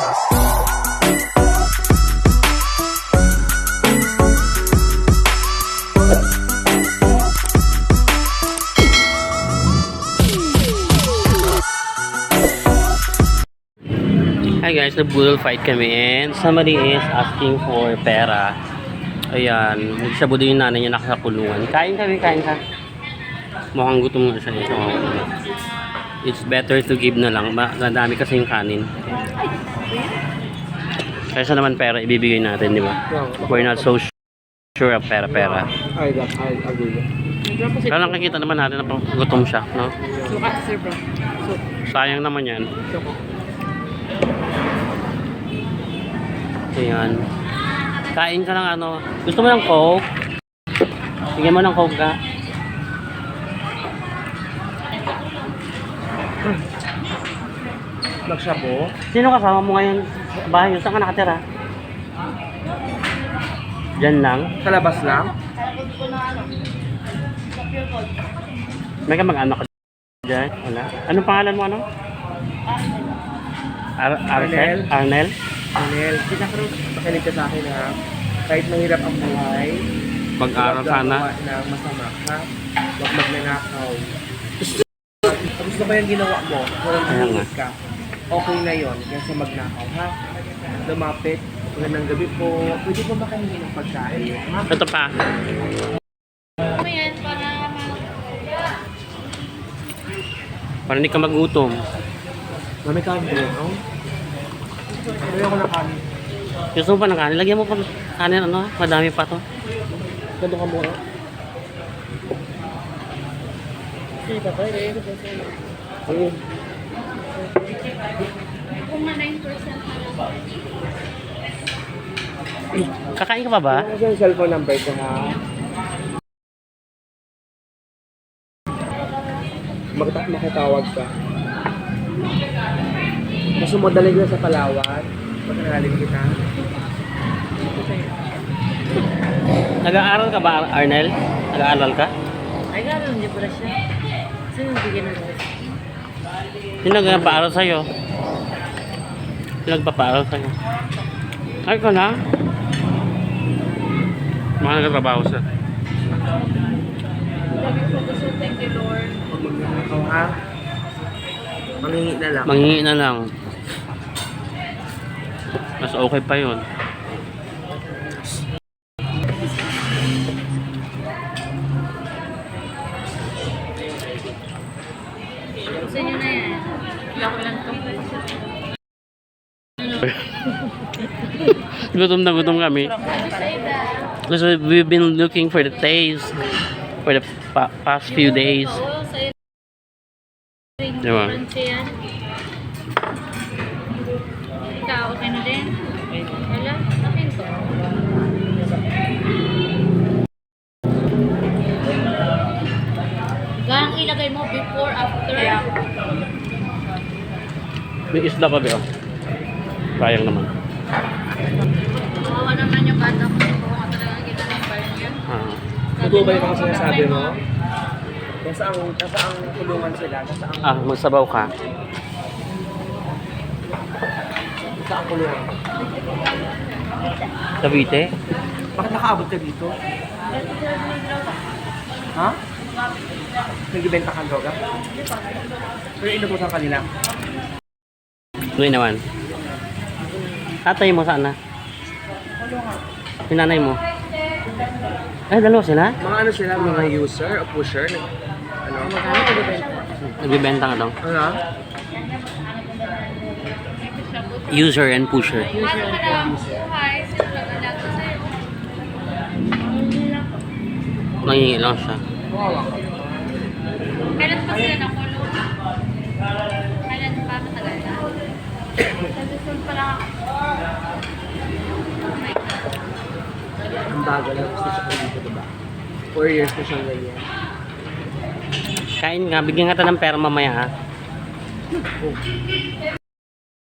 Hi guys, nag-budol fight kami and somebody is asking for pera. Ayan, nagsabudo yung nanay niya nakakulungan. Kain kami, kain ka. Mukhang gutom nga siya ito. It's better to give na lang. Ma- Madami kasi yung kanin. Kaysa naman pera ibibigay natin, di ba? We're not so sure of pera-pera. I, I agree. Pero nakikita naman natin na pang- gutom siya, no? Sayang naman yan. Ayan. Kain ka ng ano. Gusto mo ng coke? Bigyan mo ng coke ka. Magsabo. Sino kasama mo ngayon sa bahay? Saan ka nakatira? Diyan lang. Sa labas lang. May ka mag-anak ka dyan? Wala. Anong pangalan mo ano? Ar Arnel? Arnel? Daniel, pinakaroon, makinig ka sa akin ha. Kahit mahirap ang buhay, Mag-aral huwag sana. gagawa ng masama ha. Huwag magnanakaw. Tapos na ba yung ginawa mo? Kung nanghihingit ka, okay na yon kaysa magnakaw ha. Lumapit, magandang gabi po. Pwede po makahingi ng pagkain ha? Ito pa. Ano? Para hindi ka magutom. Mami kain po. No? Kaya ako na kanin. Gusto mo pa ng kanin? Lagyan mo pa ng kanin ano? Madami pa to. Ganda ka muna. Kung na 9% na lang. Kakain ka pa ba? Ano yung cellphone number ko ha? Magta makatawag ka. Mas umadaling na sa Palawan. Pagkanaling kita. Nag-aaral ka ba, Arnel? Nag-aaral ka? Ay, gano'n, hindi pala siya. Sino bigyan ng rest? Sino sa'yo? Sino nagpapaaral sa'yo? Ay ko na. Mga nagtatrabaho siya. Thank you Lord. Ha, manghingi na lang. Manghingi na lang. Mas okay pa yun. Lako lang to. Gutom na gutom kami. Kasi we've been looking for the taste for the pa- past few days. Diba? Ikaw, okay na din? Wala? Akin to. Gang ilagay mo before, after. May isda pa ba? Sayang naman. Kawawa naman yung bata ko. Nga talaga bayan yun. Ah. Totoo ba yung mga sinasabi mo? Nasa ang, nasa ang kulungan sila. Nasa ang, ah, magsabaw ka. nasa ang kulungan. Cavite? Bakit nakaabot ka dito? Ha? Nagbibenta kang droga? Pero inutusan kanila. Ngayon naman. Tatay mo saan na? Yung nanay mo? Ay, dalawa sila? Mga ano sila, mga user o pusher? Nag, ano? Nagbibenta ka daw. Ano? User and pusher. Nag-anak ko sa'yo? Nangingi lang siya. Kailan pa sila nakulong? Bago na gusto siya dito, diba? Four years na siyang ganyan. Kain nga, bigyan ka ta ng pera mamaya ha. Oh.